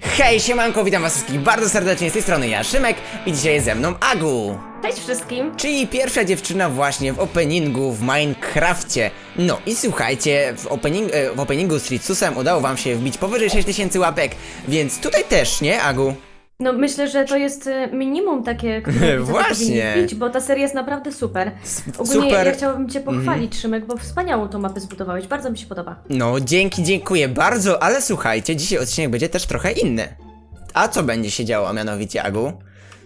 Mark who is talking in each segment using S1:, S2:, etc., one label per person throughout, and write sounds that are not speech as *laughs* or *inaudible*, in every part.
S1: Hej, siemanko, witam was wszystkich bardzo serdecznie z tej strony ja, Szymek i dzisiaj jest ze mną Agu.
S2: Cześć wszystkim!
S1: Czyli pierwsza dziewczyna właśnie w openingu w Minecrafcie. No i słuchajcie, w, opening, e, w openingu z Ritsusem udało wam się wbić powyżej 6000 łapek, więc tutaj też, nie Agu?
S2: No myślę, że to jest e, minimum takie, *laughs* które
S1: Właśnie.
S2: wbić, bo ta seria jest naprawdę super. Ogólnie
S1: super. Mhm.
S2: ja chciałabym Cię pochwalić, Szymek, bo wspaniałą tą mapę zbudowałeś, bardzo mi się podoba.
S1: No, dzięki, dziękuję bardzo, ale słuchajcie, dzisiaj odcinek będzie też trochę inny. A co będzie się działo, a mianowicie Agu?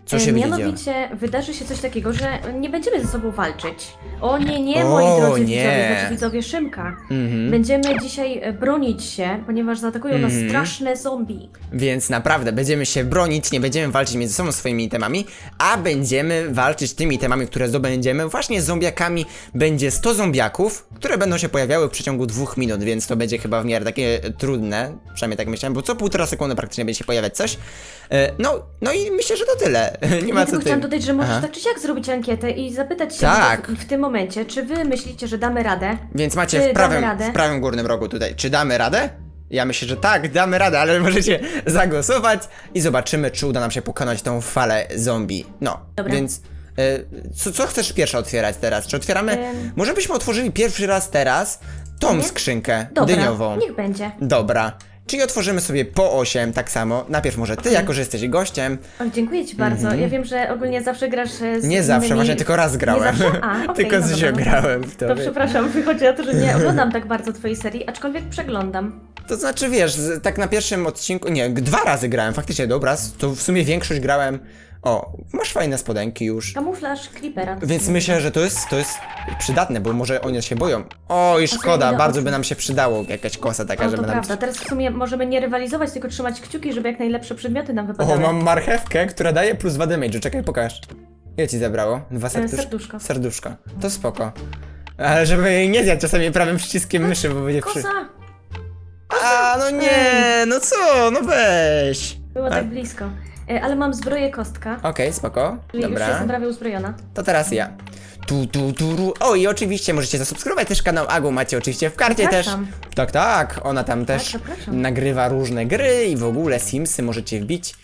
S1: Co
S2: E,
S1: się będzie działo?
S2: Mianowicie wydarzy się coś takiego, że nie będziemy ze sobą walczyć. O nie, nie,
S1: O,
S2: moi drodzy
S1: nie.
S2: widzowie, znaczy widzowie Szymka.
S1: Mhm.
S2: Będziemy dzisiaj e, bronić się, ponieważ zaatakują nas
S1: Mhm.
S2: straszne zombie.
S1: Więc naprawdę będziemy się bronić, nie będziemy walczyć między sobą swoimi itemami, a będziemy walczyć tymi itemami, które zdobędziemy właśnie z zombiakami. Będzie 100 zombiaków, które będą się pojawiały w przeciągu dwóch minut, więc to będzie chyba w miarę takie trudne, przynajmniej tak myślałem, bo co półtora sekundy praktycznie będzie się pojawiać coś. E, No, no i myślę, że to tyle. *laughs* Nie ma
S2: Ja
S1: co
S2: tylko
S1: ty.
S2: chciałam dodać, że możesz
S1: Aha.
S2: tak czy siak zrobić ankietę i zapytać się
S1: Tak.
S2: w, w tym momencie, czy wy myślicie, że damy radę?
S1: Więc macie
S2: Czy
S1: w
S2: damy
S1: prawym,
S2: radę?
S1: w prawym górnym rogu tutaj. Czy damy radę? Ja myślę, że tak, damy radę, ale *laughs* możecie zagłosować i zobaczymy, czy uda nam się pokonać tą falę zombie. No,
S2: Dobra.
S1: więc e, co, co chcesz pierwsze otwierać teraz? Czy otwieramy?
S2: Ym.
S1: Może byśmy otworzyli pierwszy raz teraz tą skrzynkę
S2: Dobra,
S1: dyniową.
S2: niech będzie.
S1: Dobra. Czyli otworzymy sobie po 8 tak samo. Najpierw może ty, jako że jesteś gościem.
S2: O, dziękuję ci bardzo. Ja wiem, że ogólnie zawsze grasz e, z
S1: Nie zawsze,
S2: innymi...
S1: właśnie tylko raz grałem.
S2: Nie zawsze? A, *laughs* okej,
S1: tylko
S2: no
S1: z
S2: dobra, no to-
S1: grałem w to.
S2: Przepraszam, wychodzi na to, że nie oglądam tak bardzo twojej serii, aczkolwiek przeglądam.
S1: To znaczy, wiesz, z- tak na pierwszym odcinku, nie, dwa razy grałem, faktycznie, dobra, to w sumie większość grałem, o, masz fajne spodenki już,
S2: Kamuflaż Creepera.
S1: więc myślę, że to jest, to jest przydatne, bo może oni się boją. O, i szkoda, bardzo by nam się przydało jakaś kosa taka,
S2: O, to
S1: żeby nam...
S2: prawda. Teraz w sumie możemy nie rywalizować, tylko trzymać kciuki, żeby jak najlepsze przedmioty nam wypadały.
S1: O, mam marchewkę, która daje plus 2 damage, czekaj, pokaż. Ile ci zabrało? Dwa serduszka?
S2: E, serduszko.
S1: Serduszko, to spoko. Ale żeby jej nie zjadł czasami prawym przyciskiem myszy, bo będzie przy...
S2: Kosa!
S1: A, no nie, no co, no weź.
S2: Było tak blisko. E, Ale mam zbroję kostka,
S1: Okej, spoko,
S2: czyli już
S1: dobra.
S2: jestem prawie uzbrojona.
S1: To teraz ja. Tu, tu, tu, ru. O i oczywiście możecie zasubskrybować też kanał Agu, macie oczywiście w karcie też.
S2: Zapraszam.
S1: Tak, tak, ona tam też
S2: zapraszam.
S1: nagrywa różne gry i w ogóle Simsy możecie wbić.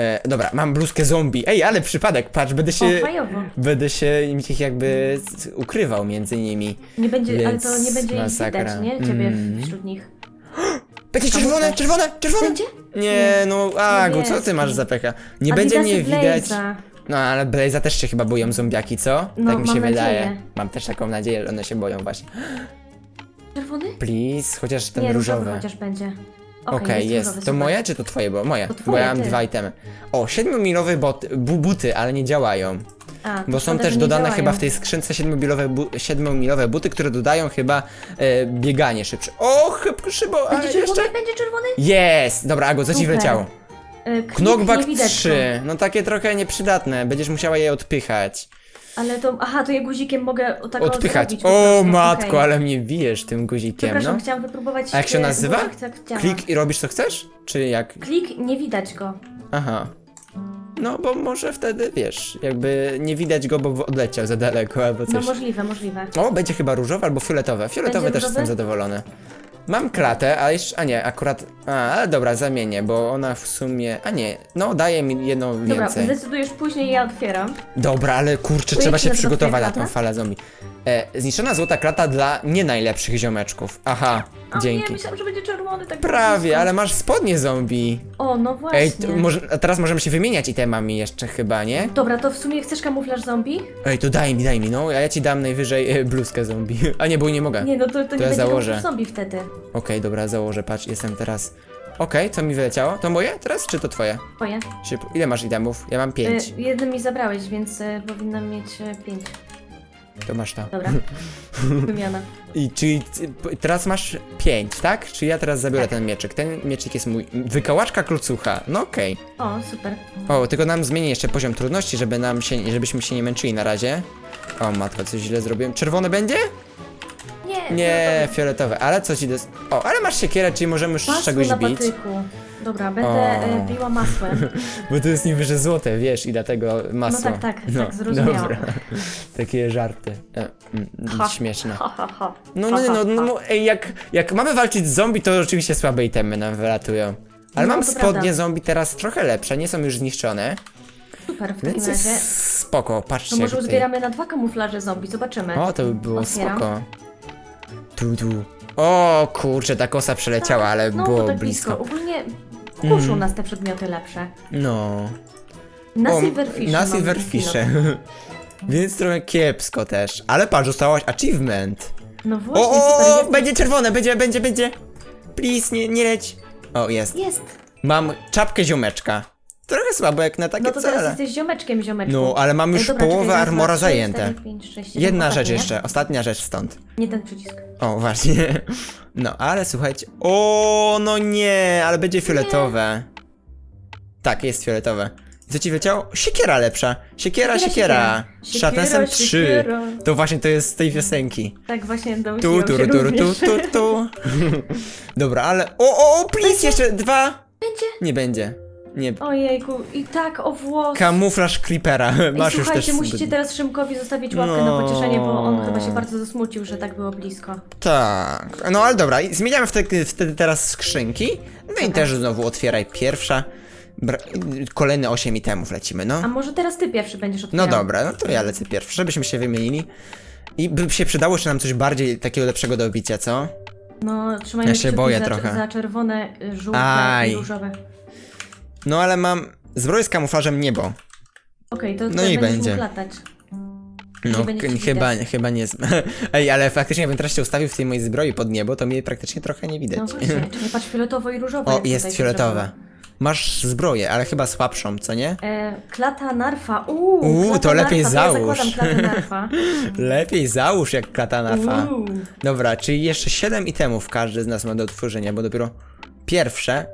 S1: E, dobra, mam bluzkę zombie. Ej, ale przypadek, patrz, będę się...
S2: O, fajowo.
S1: Będę się im ich jakby z- ukrywał między nimi.
S2: Nie będzie, ale
S1: Więc
S2: to nie będzie ich
S1: masakra.
S2: widać, nie? Ciebie
S1: Mm.
S2: wśród nich. *gasps*
S1: Będzie czerwone, czerwone, czerwone!
S2: Będzie?
S1: Nie, no Agu, co ty masz za pecha? Nie będzie mnie widać.
S2: Blaze'a.
S1: No ale Blaze'a też się chyba boją zombiaki, co?
S2: No,
S1: tak mi się
S2: mam
S1: wydaje.
S2: nadzieję.
S1: Mam też taką nadzieję, że one się boją właśnie.
S2: Czerwony?
S1: Please, chociaż ten
S2: nie, różowy
S1: różowy.
S2: chociaż będzie.
S1: Okej, jest. To moje czy to twoje? Bo moje.
S2: To
S1: bo
S2: twoje,
S1: ja mam
S2: ty.
S1: dwa itemy. O, 7-milowe bot, bu, buty, ale nie działają.
S2: A, to
S1: Bo są
S2: szkoda,
S1: też
S2: że nie
S1: dodane
S2: działają.
S1: chyba w tej skrzynce 7-milowe, bu, 7-milowe buty, które dodają chyba e, bieganie szybsze. O, chyb, szybo, a
S2: Będzie czerwony?
S1: jeszcze...
S2: Będzie czerwony?
S1: Jest! Dobra, Ago, co ci
S2: Super.
S1: wleciało?
S2: E,
S1: Knockback
S2: nie widać
S1: 3. No takie trochę nieprzydatne. Będziesz musiała je odpychać.
S2: Ale to, aha, to ja guzikiem mogę o tak o
S1: Odpychać.
S2: zrobić po
S1: O,
S2: prostu,
S1: matko,
S2: okej.
S1: ale mnie bijesz tym guzikiem,
S2: Przepraszam,
S1: no.
S2: chciałam wypróbować...
S1: A jak się
S2: e,
S1: nazywa?
S2: tak działa.
S1: Klik i robisz co chcesz? Czy jak?
S2: Klik, nie widać go.
S1: Aha. No, bo może wtedy, wiesz, jakby nie widać go, bo odleciał za daleko albo
S2: No
S1: coś.
S2: możliwe, możliwe.
S1: O, będzie chyba różowe albo fioletowe. Fioletowe
S2: Będzie
S1: też
S2: różowy?
S1: jestem zadowolony. Mam klatę, a jeszcze, a nie, akurat, a, ale dobra, zamienię, bo ona w sumie, a nie, no daje mi jedną
S2: Dobra,
S1: więcej.
S2: zdecydujesz później, ja otwieram.
S1: Dobra, ale kurczę, trzeba się
S2: nazywa
S1: przygotować
S2: twoja
S1: na tą
S2: klata?
S1: falę zombie. E, zniszczona złota klata dla nie najlepszych ziomeczków. Aha, dzięki.
S2: nie, myślałam, że będzie czerwony, tak
S1: Prawie,
S2: blisko.
S1: ale masz spodnie zombie.
S2: O, no właśnie.
S1: Ej, to może, a teraz możemy się wymieniać itemami jeszcze chyba, nie?
S2: Dobra, to w sumie chcesz kamuflaż zombie?
S1: Ej, to daj mi, daj mi, no, a ja ci dam najwyżej e, bluzkę zombie. *laughs* A nie, bo nie mogę.
S2: Nie, no to, to, nie
S1: ja
S2: będzie
S1: założę.
S2: kamuflaż zombie wtedy.
S1: Okej, dobra, założę, patrz, jestem teraz... Okej, co mi wyleciało? To moje teraz, czy to twoje?
S2: Twoje.
S1: Szybko. Ile masz itemów? Ja mam pięć.
S2: Y, jeden mi zabrałeś, więc y, powinnam mieć y, pięć.
S1: To masz to.
S2: Dobra. *laughs* Wymiana.
S1: I czyli ty- p- teraz masz pięć, tak? Czy ja teraz zabiorę
S2: Tak.
S1: ten mieczyk? Ten mieczyk jest mój. Wykałaczka klucucha. No okej.
S2: O, super.
S1: O, tylko nam zmienię jeszcze poziom trudności, żeby nam się, żebyśmy się nie męczyli na razie. O matko, coś źle zrobiłem. Czerwone będzie?
S2: Nie,
S1: Nie, fioletowe. Ale co ci dos... O, ale masz siekierę, czyli możemy już
S2: Masło
S1: czegoś
S2: na
S1: bić.
S2: patyku. Dobra, będę
S1: O.
S2: biła masłem. *laughs*
S1: Bo to jest niby, że złote, wiesz, i dlatego masło.
S2: tak, tak, tak, zrozumiałam.
S1: Dobra. Takie żarty. E, mm,
S2: Ha.
S1: śmieszne.
S2: Ha, ha, ha.
S1: No,
S2: Ha,
S1: no,
S2: ha,
S1: no, no,
S2: ha.
S1: no ej, jak, jak mamy walczyć z zombie, to oczywiście słabe itemy nam wylatują. Ale
S2: No,
S1: mam
S2: to
S1: spodnie
S2: prawda.
S1: zombie teraz trochę lepsze, nie są już zniszczone.
S2: Super, w takim
S1: Więc
S2: razie.
S1: jest spoko, patrzcie.
S2: To może
S1: jak tutaj-
S2: uzbieramy na dwa kamuflaże zombie, zobaczymy.
S1: O, to by było
S2: Otwieram.
S1: spoko. Tu, tu. O, kurczę, ta kosa przeleciała, ale
S2: no,
S1: było
S2: tak
S1: blisko.
S2: Blisko. Ogólnie kuszą nas te przedmioty lepsze.
S1: No.
S2: Na
S1: O. Na
S2: pilot. *laughs*
S1: Więc trochę kiepsko też. Ale patrz, dostałaś achievement.
S2: No właśnie,
S1: O, o, o, będzie czerwone, będzie, będzie, będzie. Please, nie, nie leć. O, jest.
S2: Jest.
S1: Mam czapkę ziomeczka. Trochę słabo jak na takie
S2: No to teraz
S1: cele.
S2: jesteś ziomeczkiem, ziomeczku.
S1: No, ale mam już
S2: Ej, dobra,
S1: połowę armora zajęte. Jedna rzecz jeszcze, ostatnia rzecz stąd.
S2: Nie ten przycisk.
S1: O, właśnie. *laughs* No, ale słuchajcie. O, no nie, ale będzie fioletowe. Tak, jest fioletowe. Co ci? Siekiera lepsza. Siekiera, siekiera.
S2: siekiera.
S1: Szatensem
S2: Siekiera,
S1: 3.
S2: siekiera.
S1: To właśnie to jest z tej piosenki.
S2: Tak właśnie
S1: Tu,
S2: domyśliłam
S1: tu,
S2: się
S1: tu, tu,
S2: również.
S1: tu, tu, tu. *laughs* Dobra, ale. O, o, o, please, jeszcze dwa.
S2: Będzie?
S1: Nie będzie. Nie.
S2: Ojejku, i tak o włos.
S1: Kamuflaż Creepera.
S2: Ej,
S1: Masz już
S2: słuchajcie,
S1: też.
S2: musicie teraz Szymkowi zostawić łapkę
S1: No.
S2: na pocieszenie, bo on chyba się bardzo zasmucił, że tak było blisko.
S1: Tak. No ale dobra, i zmieniamy wtedy, wtedy teraz skrzynki. No i też znowu otwieraj pierwsza. Bra kolejne 8 itemów lecimy, no.
S2: A może teraz ty pierwszy będziesz
S1: No
S2: otwierał?
S1: dobra, no to ja lecę pierwszy, żebyśmy się wymienili. I by się przydało jeszcze nam coś bardziej takiego lepszego do bicia, co?
S2: No, trzymajmy
S1: Ja się
S2: kciuki
S1: boję
S2: za,
S1: trochę.
S2: za czerwone, y, żółte
S1: Aj.
S2: i różowe.
S1: No ale mam zbroję z kamuflażem niebo.
S2: Okej, to
S1: No i będzie.
S2: latać.
S1: No
S2: Nie będzie ci
S1: chyba,
S2: widać.
S1: chyba nie. z- *laughs* Ej, ale faktycznie jakbym teraz się ustawił w tej mojej zbroi pod niebo, to mnie praktycznie trochę nie widać.
S2: No właśnie, *laughs* czekaj, patrz, fioletowo i różowe.
S1: o, jest
S2: tutaj.
S1: Masz zbroję, ale chyba słabszą, co nie?
S2: E, klata narfa, uuu,
S1: Uuu,
S2: klata
S1: to lepiej
S2: narfa, to
S1: załóż.
S2: Ja zakładam klatę narfa. *laughs*
S1: Lepiej załóż jak katanafa.
S2: Uuu.
S1: Dobra, czyli jeszcze 7 itemów każdy z nas ma do otworzenia, bo dopiero pierwsze.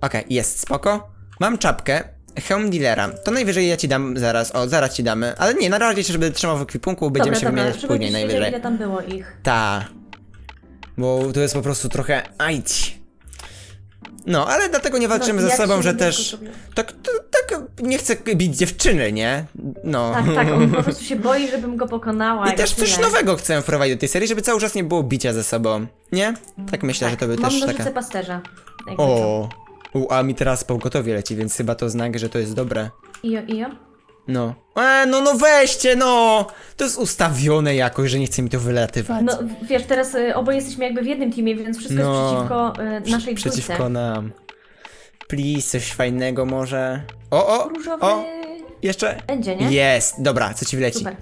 S1: Okej, jest spoko. Mam czapkę. Hełm dealera. To najwyżej ja ci dam zaraz. O, zaraz ci damy. Ale nie, na razie żeby trzymał w ekwipunku, będziemy
S2: dobra,
S1: się
S2: dobra,
S1: wymieniać później najwyżej.
S2: ile tam było ich.
S1: Ta. Bo to jest po prostu trochę. Ajdź. No, ale dlatego nie walczymy
S2: No,
S1: ze sobą, że też. Tak, to, tak nie chcę bić dziewczyny, nie? No.
S2: Tak, tak, on po *laughs* prostu się boi, żebym go pokonała.
S1: I też coś
S2: tyle.
S1: nowego chcę wprowadzić do tej serii, żeby cały czas nie było bicia ze sobą. Nie? Tak myślę, że to by
S2: Mam
S1: też taka.
S2: pasterza. jakby co.
S1: O. U, a mi teraz pogotowie leci, więc chyba to znak, że to jest dobre.
S2: Ijo, ijo.
S1: No. E, no, no weźcie, no! To jest ustawione jakoś, że nie chce mi to wylatywać.
S2: No wiesz, teraz y, oboje jesteśmy jakby w jednym teamie, więc wszystko
S1: No.
S2: jest przeciwko y, naszej
S1: Przeciwko
S2: dwójce.
S1: nam. Please, coś fajnego może. O, o!
S2: Różowy
S1: O! Jeszcze?
S2: będzie, nie?
S1: Jest! Dobra, co ci wleci?
S2: Super.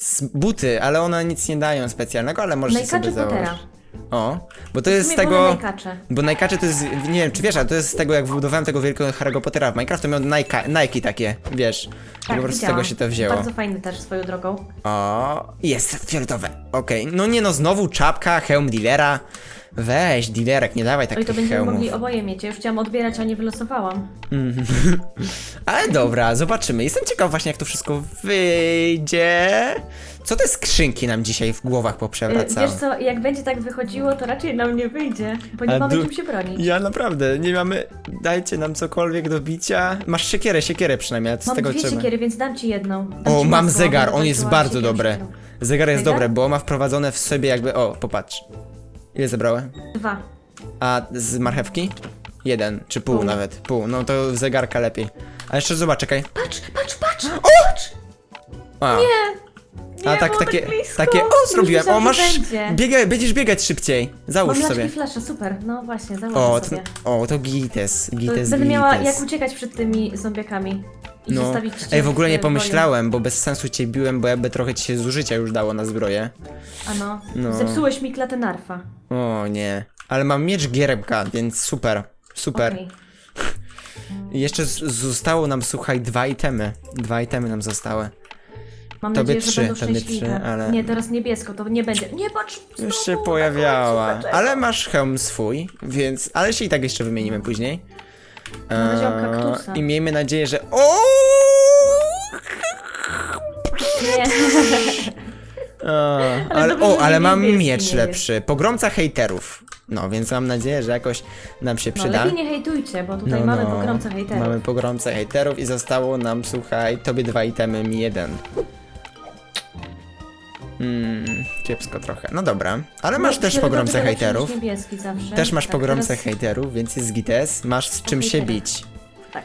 S1: S buty, ale one nic nie dają specjalnego, ale możesz sobie
S2: Najkacze
S1: założyć.
S2: Potera.
S1: O, bo to jest z tego...
S2: najkacze.
S1: Bo Nike'acze to jest, nie wiem czy wiesz, ale to jest z tego jak wybudowałem tego wielkiego Harry'ego Pottera w Minecraft, to miał Nike, Nike takie, wiesz. I po prostu z
S2: Tak,
S1: tego się to wzięło.
S2: Bardzo fajny też swoją drogą.
S1: O, jest fioletowe. Okej, no nie no, znowu czapka, hełm dealera. Weź, dealerek, nie dawaj
S2: Oj, to
S1: takich
S2: będziemy
S1: hełmów.
S2: mogli oboje mieć. Ja już chciałam odbierać, a nie wylosowałam. *laughs*
S1: Ale dobra, zobaczymy. Jestem ciekaw właśnie jak to wszystko wyjdzie. Co te skrzynki nam dzisiaj w głowach poprzewracały?
S2: Wiesz co, jak będzie tak wychodziło, to raczej nam nie wyjdzie, bo nie
S1: A
S2: mamy
S1: du-
S2: czym się bronić.
S1: Ja naprawdę, nie mamy, dajcie nam cokolwiek do bicia. Masz siekierę, siekierę przynajmniej, z
S2: Mam
S1: tego
S2: dwie
S1: trzeba?
S2: siekiery, więc dam ci jedną. Dam
S1: O,
S2: ci
S1: mam
S2: masło,
S1: zegar, on jest bardzo
S2: siekierą
S1: dobry.
S2: siekierą.
S1: Zegar jest
S2: Zegar?
S1: dobry, bo ma wprowadzone w sobie jakby, o, popatrz. Ile zebrałem?
S2: Dwa.
S1: A z marchewki? Jeden, czy pół
S2: Pół.
S1: nawet, pół, no to zegarka lepiej. A jeszcze zobacz, czekaj.
S2: Patrz, patrz, patrz!
S1: A,
S2: Nie!
S1: A tak,
S2: było
S1: takie,
S2: tak blisko.
S1: takie, o, zrobiłem, o,
S2: myślałam,
S1: masz,
S2: będzie.
S1: biegaj, będziesz biegać szybciej, załóż
S2: Mam
S1: sobie.
S2: laczki flasza, super. No właśnie, założę
S1: to,
S2: sobie.
S1: o, to gites,
S2: To
S1: gites,
S2: będę miała jak
S1: gites.
S2: uciekać przed tymi zombiakami. I
S1: No,
S2: zostawić cię
S1: ej, w ogóle nie pomyślałem, bo bez sensu cię biłem, bo jakby trochę ci się zużycia już dało na zbroję.
S2: A no.
S1: No.
S2: Zepsułeś mi klatę narfa.
S1: O nie. Ale mam miecz gierebka, więc super. Super.
S2: Okej. *laughs*
S1: Jeszcze z- zostało nam, słuchaj, dwa itemy. Dwa itemy nam zostały.
S2: Mam
S1: Tobie
S2: nadzieję, że
S1: trzy,
S2: będą
S1: tobie
S2: szczęśliwe.
S1: trzy, ale-
S2: Nie, teraz niebiesko, to nie będzie. Nie, patrz!
S1: Już
S2: znowu
S1: się
S2: na
S1: pojawiała.
S2: końcu?
S1: Ale masz hełm swój, więc. Ale się i tak jeszcze wymienimy później.
S2: Razie mam
S1: Eee,
S2: kaktusa.
S1: I miejmy nadzieję, że. O!
S2: Nie. *laughs*
S1: Eee, ale,
S2: dobrze,
S1: o,
S2: że
S1: ale mam
S2: niebieski
S1: miecz
S2: nie jest.
S1: lepszy. Pogromca hejterów. No, więc mam nadzieję, że jakoś nam się
S2: No
S1: przyda.
S2: lepiej nie hejtujcie, bo tutaj
S1: No,
S2: mamy
S1: no.
S2: pogromcę hejterów.
S1: Mamy pogromcę hejterów i zostało nam, słuchaj, tobie dwa itemy, mi jeden. Mm, kiepsko trochę. No dobra, ale masz
S2: No,
S1: też
S2: fioletowy
S1: pogromcę hejterów. Też masz
S2: Tak,
S1: pogromcę hejterów, więc jest gites. Masz z czym się bić.
S2: Tak.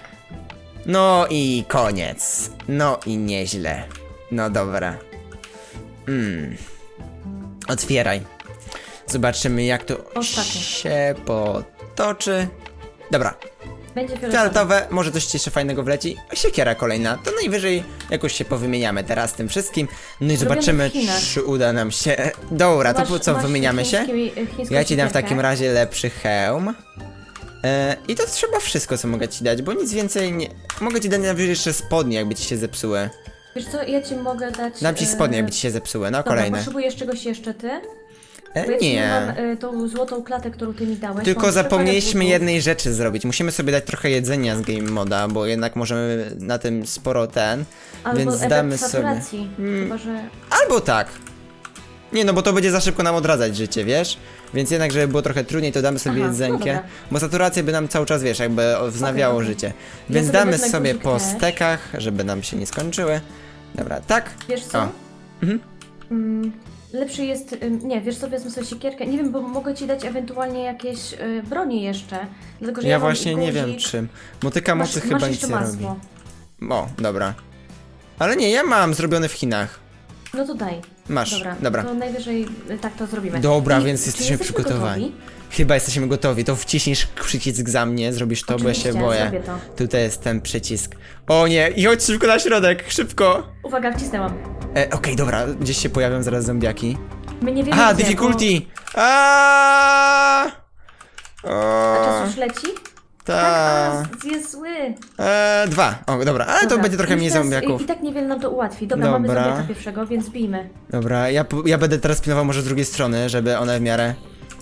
S1: No i koniec. No i nieźle. No dobra. Mm. Otwieraj. Zobaczymy jak to
S2: Ostatnie.
S1: się potoczy. Dobra,
S2: Będzie
S1: fioletowe, może coś jeszcze fajnego wleci. Siekiera kolejna, to najwyżej jakoś się powymieniamy teraz tym wszystkim. No i zobaczymy,
S2: w Chinach.
S1: czy uda nam się... Dobra, to po co, wymieniamy się? Ja ci dam w takim razie lepszy hełm. E, I to trzeba wszystko, co mogę ci dać, bo nic więcej nie... Mogę ci dać najwyżej jeszcze spodnie, jakby ci się zepsuły.
S2: Wiesz co, ja ci mogę dać...
S1: Dam ci
S2: e,
S1: spodnie, jakby ci się zepsuły, no
S2: Dobra,
S1: kolejne.
S2: potrzebujesz czegoś jeszcze ty?
S1: E, nie.
S2: mam e, tą złotą klatę, którą ty mi dałeś.
S1: Tylko
S2: mam
S1: zapomnieliśmy jednej rzeczy zrobić. Musimy sobie dać trochę jedzenia z Game Moda, bo jednak możemy na tym sporo ten.
S2: Albo
S1: więc
S2: efekt
S1: damy sobie.
S2: saturacji.
S1: Mm.
S2: Chyba, że...
S1: Albo tak. Nie no, bo to będzie za szybko nam odradzać życie, wiesz? Więc jednak, żeby było trochę trudniej, to damy sobie
S2: Aha, no
S1: jedzenkę.
S2: dobra.
S1: bo saturacja by nam cały czas, wiesz, jakby wznawiało
S2: okej.
S1: życie. Więc
S2: sobie
S1: damy
S2: wezmę
S1: sobie
S2: guzik
S1: po
S2: też.
S1: stekach, żeby nam się nie skończyły. Dobra, tak.
S2: Wiesz co?
S1: O. Mhm.
S2: Mm, lepszy jest... ym, Nie, wiesz co, wezmę sobie siekierkę. Nie wiem, bo mogę ci dać ewentualnie jakieś y, bronie jeszcze. Dlatego, że
S1: Ja
S2: ja, mam
S1: właśnie nie wiem czym. Motyka mocy
S2: masz
S1: chyba nic
S2: jeszcze
S1: nie robi.
S2: masło.
S1: O, dobra. Ale nie, ja mam zrobione w Chinach.
S2: No to daj.
S1: Masz,
S2: Dobra,
S1: dobra.
S2: to najwyżej y, tak to zrobimy.
S1: Dobra,
S2: I-
S1: więc jesteśmy
S2: jesteśmy
S1: przygotowani.
S2: gotowi?
S1: Chyba jesteśmy gotowi. To wciśniesz przycisk za mnie, zrobisz to, bo ja się
S2: Oczywiście,
S1: boję. Tutaj jest ten przycisk. O nie, i chodź szybko na środek, szybko.
S2: Uwaga, wcisnęłam.
S1: E, Okej, dobra, gdzieś się pojawią zaraz zombiaki.
S2: My nie wiemy
S1: Aha,
S2: gdzie,
S1: difficulty! Aaaa!
S2: Bo... A czas już leci?
S1: Ta.
S2: Tak, a jest zły.
S1: E, dwa. O, dobra, ale to
S2: Dobra,
S1: będzie trochę
S2: już
S1: mniej
S2: teraz
S1: zombiaków.
S2: I, I tak niewiele nam to ułatwi. Dobra, mamy
S1: Dobra.
S2: zombiaka pierwszego, więc bijmy.
S1: Dobra, ja, po- ja będę teraz pilnował może z drugiej strony, żeby one w miarę...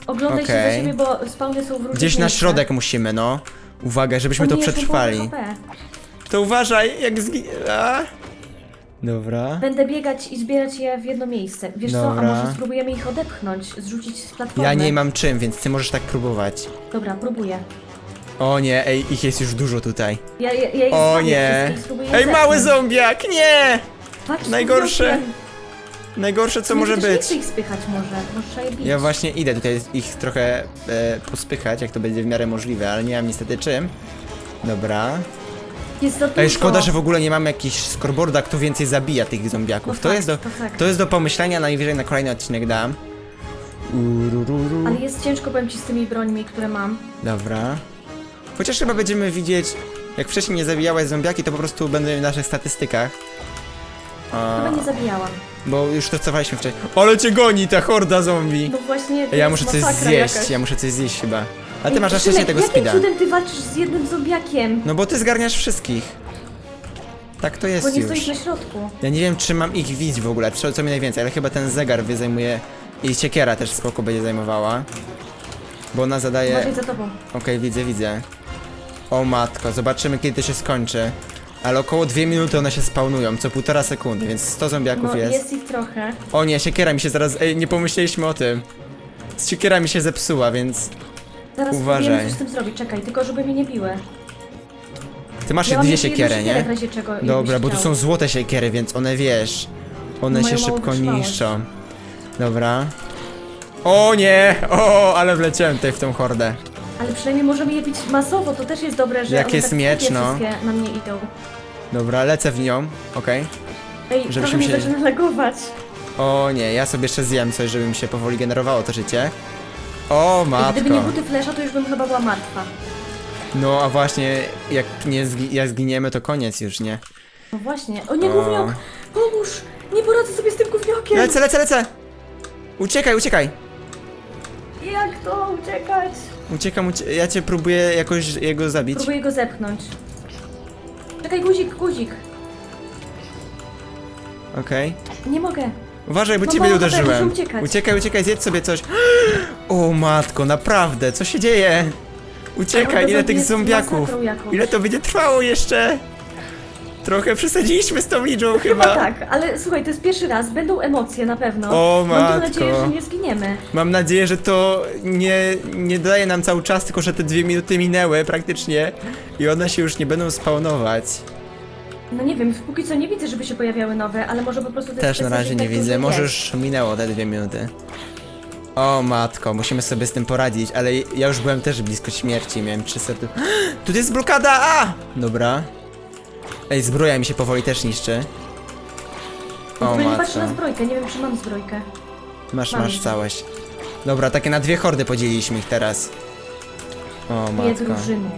S2: Oglądaj się
S1: Okej.
S2: za siebie, bo spawny są w różnych
S1: Gdzieś na
S2: miejscach.
S1: środek musimy, no. Uwaga, żebyśmy
S2: O
S1: to
S2: nie, są
S1: przetrwali.
S2: HP.
S1: To uważaj, jak zgi... A? Dobra.
S2: Będę biegać i zbierać je w jedno miejsce. Wiesz co,
S1: Dobra.
S2: a może spróbujemy ich odepchnąć, zrzucić z platformy?
S1: Ja nie mam czym, więc ty możesz tak próbować.
S2: Dobra, próbuję.
S1: O nie, ej, ich jest już dużo tutaj.
S2: Ja, ja, ja ich
S1: O nie.
S2: wszystkich, spróbuję
S1: Ej, mały
S2: zepchnąć.
S1: zombiak, nie!
S2: Patrz,
S1: najgorsze. Najgorsze co
S2: Nie,
S1: może być.
S2: chcę ich spychać może, może je bić.
S1: Ja właśnie idę tutaj ich trochę e, pospychać, jak to będzie w miarę możliwe, ale nie mam niestety czym. Dobra.
S2: Jest za dużo.
S1: Ej, szkoda, że w ogóle nie mamy jakiegoś scoreboarda, kto więcej zabija tych zombiaków.
S2: No
S1: to,
S2: fakt,
S1: jest do,
S2: to fakt.
S1: to jest do pomyślenia, najwyżej na kolejny odcinek dam. Urururu.
S2: Ale jest ciężko, powiem ci, z tymi brońmi, które mam.
S1: Dobra. Chociaż chyba będziemy widzieć, jak wcześniej nie zabijałaś zombiaki, to po prostu będą w naszych statystykach. A,
S2: Chyba nie zabijałam.
S1: bo już testowaliśmy wcześniej. Ale cię goni ta horda zombie!
S2: No właśnie, to
S1: Ja
S2: jest
S1: muszę coś
S2: masakra
S1: zjeść,
S2: jakaś.
S1: ja muszę coś zjeść chyba. A ty
S2: Ej,
S1: masz na
S2: Szymek,
S1: szczęście tego
S2: jakim
S1: speeda.
S2: cudem ty walczysz z jednym zombiakiem?
S1: No bo ty zgarniasz wszystkich. Tak to
S2: Bo
S1: jest
S2: nie
S1: już.
S2: stoisz na środku.
S1: Ja nie wiem, czy mam ich widzieć w ogóle, co, co mi najwięcej, ale chyba ten zegar wy zajmuje... I siekiera też spoko będzie zajmowała. Bo ona zadaje...
S2: Uważaj za tobą.
S1: Okej, widzę, widzę. O matko, zobaczymy kiedy to się skończy. Ale około dwie minuty one się spawnują, co półtora sekundy, więc 100 zombiaków
S2: No,
S1: jest.
S2: jest ich trochę.
S1: O nie, siekiera mi się zaraz... Ej, nie pomyśleliśmy o tym. Siekiera mi się zepsuła, więc...
S2: Zaraz
S1: Uważaj.
S2: spróbujemy coś z tym zrobić. Czekaj, tylko żeby mnie nie biły.
S1: Ty masz
S2: mam
S1: dwie
S2: jeszcze jedną
S1: siekiery,
S2: siekierę
S1: nie?
S2: w razie czego, jakbyś
S1: Dobra, bo tu
S2: chciał.
S1: są złote siekiery, więc one wiesz. One
S2: Mają
S1: się
S2: małą
S1: szybko niszczą. Dobra. O nie! O, ale wleciałem tutaj w tą hordę.
S2: Ale przynajmniej możemy je bić masowo, to też jest dobre, że
S1: Jak
S2: one
S1: jest
S2: tak
S1: miecz, no.
S2: wszystkie na mnie idą.
S1: Dobra, lecę w nią. Okej.
S2: Ej,
S1: Żebyśmy
S2: trochę mnie
S1: się-
S2: zaczyna lagować.
S1: O nie, ja sobie jeszcze zjem coś, żeby mi się powoli generowało to życie. O
S2: Ej, Gdyby nie
S1: matko.
S2: buty flesza, to już bym chyba była martwa.
S1: No a właśnie, jak nie zgi jak zginiemy, to koniec już, nie?
S2: No właśnie. O nie,
S1: O.
S2: gówniok! Pomóż! Nie poradzę sobie z tym gówniokiem!
S1: Lecę, lecę, lecę! Uciekaj, uciekaj!
S2: Jak to uciekać?
S1: Uciekam, ucie ja cię próbuję jakoś jego zabić.
S2: Próbuję go zepchnąć. Czekaj, guzik, guzik.
S1: Okej.
S2: Nie mogę.
S1: Uważaj, bo
S2: No
S1: ciebie
S2: bo
S1: uderzyłem.
S2: uciekać.
S1: Uciekaj, uciekaj, zjedz sobie coś. *gasps* O matko, naprawdę, co się dzieje? Uciekaj, ile tych zombiaków.
S2: masakrą jakąś.
S1: Ile to będzie trwało jeszcze? Trochę przesadziliśmy z tą liczbą
S2: Chyba
S1: chyba.
S2: tak, ale słuchaj, to jest pierwszy raz, będą emocje na pewno.
S1: O,
S2: Mam
S1: matko.
S2: nadzieję, że nie zginiemy.
S1: Mam nadzieję, że to nie, nie daje nam cały czas, tylko że te dwie minuty minęły praktycznie i one się już nie będą spawnować.
S2: No nie wiem, póki co nie widzę, żeby się pojawiały nowe, ale może po prostu to jest
S1: Też na
S2: kwestia,
S1: razie
S2: że
S1: nie
S2: tak dużo
S1: widzę. Może
S2: jest.
S1: już minęło te dwie minuty. O matko, musimy sobie z tym poradzić, ale ja już byłem też blisko śmierci, miałem 300. Tu Tu jest blokada! A! Dobra. Ej, zbroja mi się powoli też niszczy.
S2: W
S1: O
S2: ogóle nie
S1: matko.
S2: patrzę na zbrojkę, nie wiem czy mam zbrojkę.
S1: Masz,
S2: Mam.
S1: masz całość. Dobra, takie na dwie hordy podzieliliśmy ich teraz. O
S2: Dwie
S1: matko.
S2: drużyny.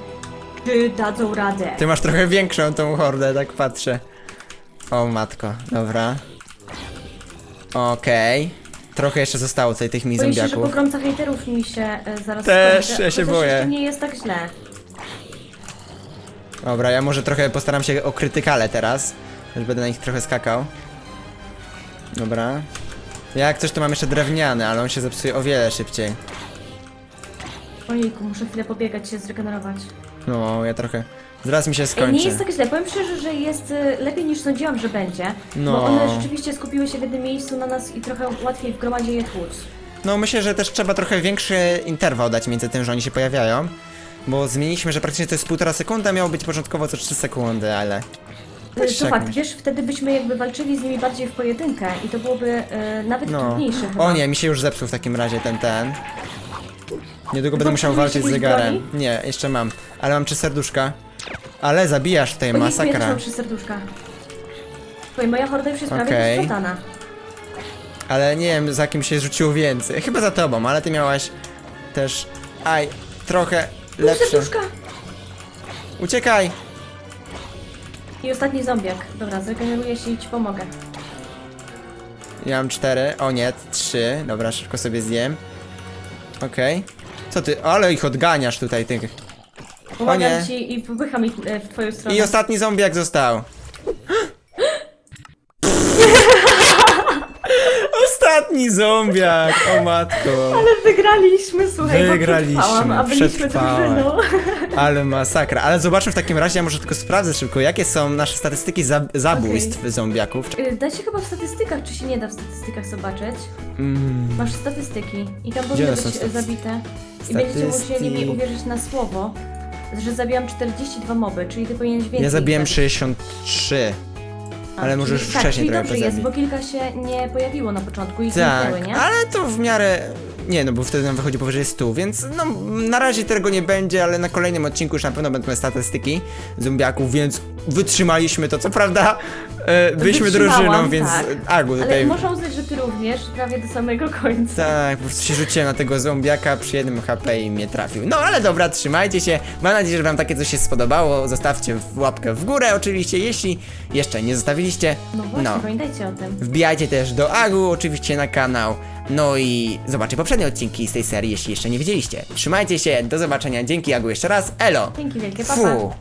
S2: Czy dadzą radę?
S1: Ty masz trochę większą tą hordę, tak patrzę. O matko, dobra. Okej. Trochę jeszcze zostało tutaj tych mi
S2: Boję się, że
S1: zombiaków.
S2: pogromca hejterów mi się e, zaraz
S1: Też,
S2: skończy,
S1: ja się
S2: chociaż
S1: boję.
S2: jeszcze nie jest tak źle.
S1: Dobra, ja może trochę postaram się o krytykale teraz. Już będę na nich trochę skakał. Dobra. Jak coś to mam jeszcze drewniany, ale on się zepsuje o wiele szybciej.
S2: Ojejku, muszę chwilę pobiegać się, zregenerować.
S1: No, ja trochę. Zaraz mi się
S2: Ej,
S1: skończy.
S2: nie jest tak źle, powiem szczerze, że jest e, lepiej niż sądziłam, że będzie.
S1: No.
S2: Bo one rzeczywiście skupiły się w jednym miejscu na nas i trochę łatwiej w gromadzie je tłuc.
S1: No myślę, że też trzeba trochę większy interwał dać między tym, że oni się pojawiają. Bo zmieniliśmy, że praktycznie to jest półtora sekundy, a miało być początkowo co 3 sekundy, ale...
S2: To fakt, wiesz, wtedy byśmy jakby walczyli z nimi bardziej w pojedynkę i to byłoby e, nawet
S1: No.
S2: trudniejsze chyba.
S1: O nie, mi się już zepsuł w takim razie ten ten. Niedługo będę musiał walczyć z zegarem.
S2: broni?
S1: Nie, jeszcze mam. Ale mam trzy serduszka. Ale zabijasz tutaj,
S2: też
S1: masakra.
S2: mam trzy serduszka. Oj, moja horda już jest prawie
S1: Okej.
S2: rozsprzątana.
S1: Ale nie wiem, za kim się rzuciło więcej. Chyba za tobą, ale ty miałaś też... Aj, trochę lepsze.
S2: serduszka!
S1: Uciekaj!
S2: I ostatni zombiak. Dobra, zregeneruję się i ci pomogę.
S1: Ja mam cztery, o nie, trzy. Dobra, szybko sobie zjem. Okej. Co ty? Ale ich odganiasz tutaj, tych.
S2: Pomagam
S1: nie.
S2: ci i popycham ich e, w twoją stronę.
S1: I ostatni zombiak został. Ostatni zombiak, o matko.
S2: Ale wygraliśmy, słuchaj,
S1: Wygraliśmy,
S2: bo przetrwałam, a byliśmy
S1: przetrwałem.
S2: drużyną. *laughs*
S1: Ale masakra. Ale zobaczmy w takim razie, ja może tylko sprawdzę szybko, jakie są nasze statystyki za zabójstw zombiaków.
S2: Y, Da się chyba w statystykach, czy się nie da w statystykach zobaczyć?
S1: Mm,
S2: Masz statystyki i tam powinny
S1: one
S2: być
S1: są statystyki?
S2: zabite. I będziecie musieli mi
S1: Statystyki.
S2: uwierzyć na słowo, że zabiłam 42 moby, czyli ty powinieneś więcej.
S1: ja zabiłem
S2: ich zabić.
S1: 63. Ale może
S2: czyli-
S1: już
S2: tak,
S1: wcześniej
S2: czyli
S1: trochę
S2: dobrze jest, bo kilka się nie pojawiło na początku i
S1: Tak,
S2: zniknęły, nie?
S1: ale to w miarę. Nie, no bo wtedy nam wychodzi powyżej 100, więc no na razie tego nie będzie, ale na kolejnym odcinku już na pewno będą statystyki zombiaków, więc wytrzymaliśmy to. Co prawda, e, byliśmy drużyną, więc
S2: tak.
S1: Agu
S2: Ale
S1: tutaj.
S2: można uznać, że ty również, prawie do samego końca.
S1: Tak, po prostu się rzuciłem na tego zombiaka przy jednym HP i mnie trafił. No ale dobra, trzymajcie się. Mam nadzieję, że Wam takie coś się spodobało. Zostawcie łapkę w górę, oczywiście, jeśli jeszcze nie zostawiliście.
S2: No właśnie,
S1: No.
S2: pamiętajcie o tym.
S1: Wbijajcie też do Agu, oczywiście na kanał. No i zobaczcie poprzednie odcinki z tej serii, jeśli jeszcze nie widzieliście. Trzymajcie się, do zobaczenia. Dzięki Agu jeszcze raz. Elo!
S2: Dzięki wielkie, papa.
S1: Fu!